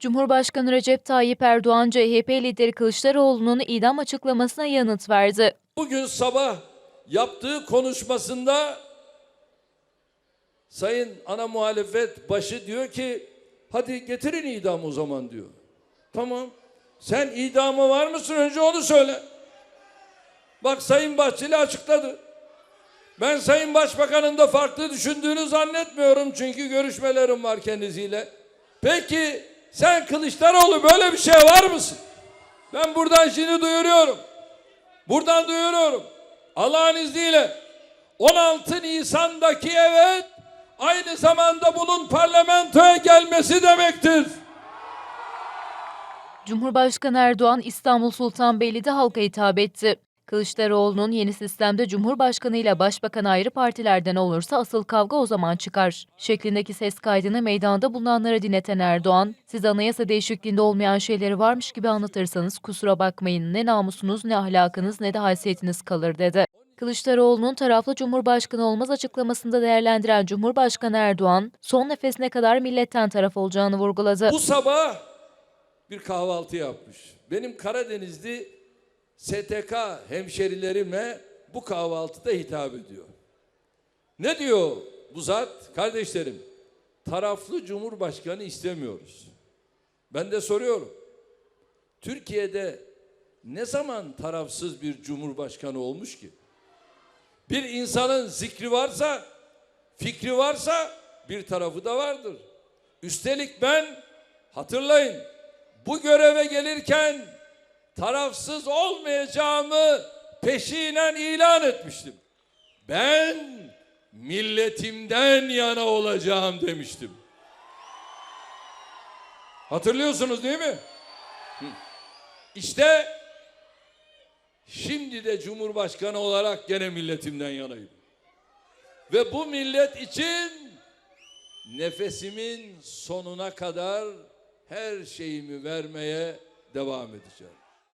Cumhurbaşkanı Recep Tayyip Erdoğan, CHP lideri Kılıçdaroğlu'nun idam açıklamasına yanıt verdi. Bugün sabah yaptığı konuşmasında Sayın ana muhalefet başı diyor ki hadi getirin idam o zaman diyor. Tamam. Sen idamı var mısın önce onu söyle. Bak Sayın Bahçeli açıkladı. Ben Sayın Başbakan'ın da farklı düşündüğünü zannetmiyorum çünkü görüşmelerim var kendisiyle. Peki sen Kılıçdaroğlu böyle bir şey var mısın? Ben buradan şimdi duyuruyorum. Buradan duyuruyorum. Allah'ın izniyle 16 Nisan'daki evet aynı zamanda bunun parlamentoya gelmesi demektir. Cumhurbaşkanı Erdoğan İstanbul Sultanbeyli'de halka hitap etti. Kılıçdaroğlu'nun yeni sistemde Cumhurbaşkanı ile Başbakan ayrı partilerden olursa asıl kavga o zaman çıkar. Şeklindeki ses kaydını meydanda bulunanlara dinleten Erdoğan, siz anayasa değişikliğinde olmayan şeyleri varmış gibi anlatırsanız kusura bakmayın ne namusunuz ne ahlakınız ne de haysiyetiniz kalır dedi. Kılıçdaroğlu'nun taraflı Cumhurbaşkanı olmaz açıklamasında değerlendiren Cumhurbaşkanı Erdoğan, son nefesine kadar milletten taraf olacağını vurguladı. Bu sabah bir kahvaltı yapmış. Benim Karadenizli STK hemşerilerime bu kahvaltıda hitap ediyor. Ne diyor bu zat? Kardeşlerim, taraflı cumhurbaşkanı istemiyoruz. Ben de soruyorum. Türkiye'de ne zaman tarafsız bir cumhurbaşkanı olmuş ki? Bir insanın zikri varsa, fikri varsa bir tarafı da vardır. Üstelik ben hatırlayın bu göreve gelirken tarafsız olmayacağımı peşinen ilan etmiştim. Ben milletimden yana olacağım demiştim. Hatırlıyorsunuz değil mi? İşte şimdi de Cumhurbaşkanı olarak gene milletimden yanayım. Ve bu millet için nefesimin sonuna kadar her şeyimi vermeye devam edeceğim.